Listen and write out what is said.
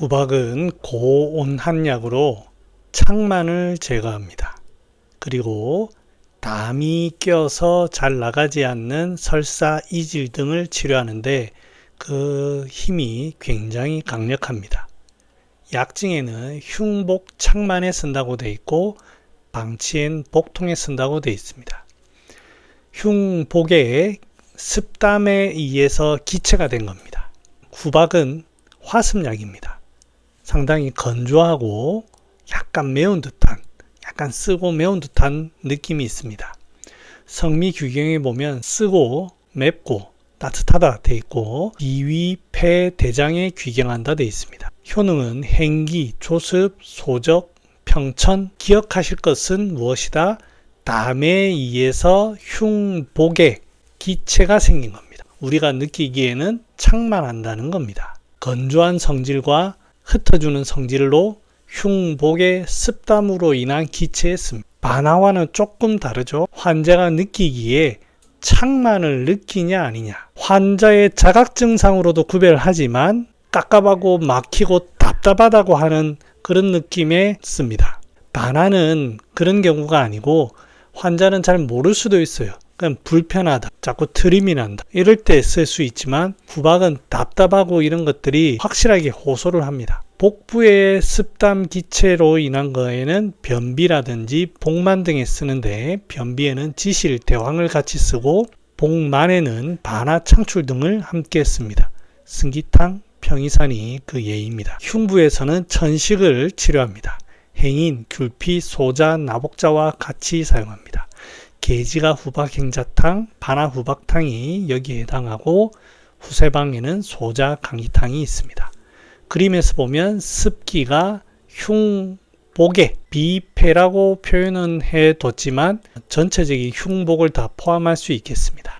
후박은 고온한 약으로 창만을 제거합니다. 그리고 담이 껴서 잘 나가지 않는 설사, 이질 등을 치료하는데 그 힘이 굉장히 강력합니다. 약증에는 흉복 창만에 쓴다고 돼 있고 방치엔 복통에 쓴다고 돼 있습니다. 흉복에 습담에 의해서 기체가 된 겁니다. 후박은 화습약입니다. 상당히 건조하고 약간 매운 듯한, 약간 쓰고 매운 듯한 느낌이 있습니다. 성미 규경에 보면 쓰고 맵고 따뜻하다 돼 있고 비위, 폐, 대장에 귀경한다 돼 있습니다. 효능은 행기, 조습, 소적, 평천 기억하실 것은 무엇이다? 담에 의해서 흉복에 기체가 생긴 겁니다. 우리가 느끼기에는 창만한다는 겁니다. 건조한 성질과 흩어주는 성질로 흉복의 습담으로 인한 기체에 씁니다. 반화와는 조금 다르죠. 환자가 느끼기에 창만을 느끼냐 아니냐. 환자의 자각 증상으로도 구별하지만 깝깝하고 막히고 답답하다고 하는 그런 느낌에 씁니다. 반화는 그런 경우가 아니고 환자는 잘 모를 수도 있어요. 그냥 불편하다, 자꾸 트림이 난다. 이럴 때 쓸 수 있지만 후박은 답답하고 이런 것들이 확실하게 호소를 합니다. 복부의 습담 기체로 인한 거에는 변비라든지 복만 등에 쓰는데 변비에는 지실, 대황을 같이 쓰고 복만에는 반화, 창출 등을 함께 씁니다. 승기탕, 평이산이 그 예입니다. 흉부에서는 천식을 치료합니다. 행인, 귤피, 소자, 나복자와 같이 사용합니다. 계지가 후박 행자탕, 반화 후박탕이 여기에 해당하고 후세방에는 소자 강이탕이 있습니다. 그림에서 보면 습기가 흉복에 비폐라고 표현은 해뒀지만 전체적인 흉복을 다 포함할 수 있겠습니다.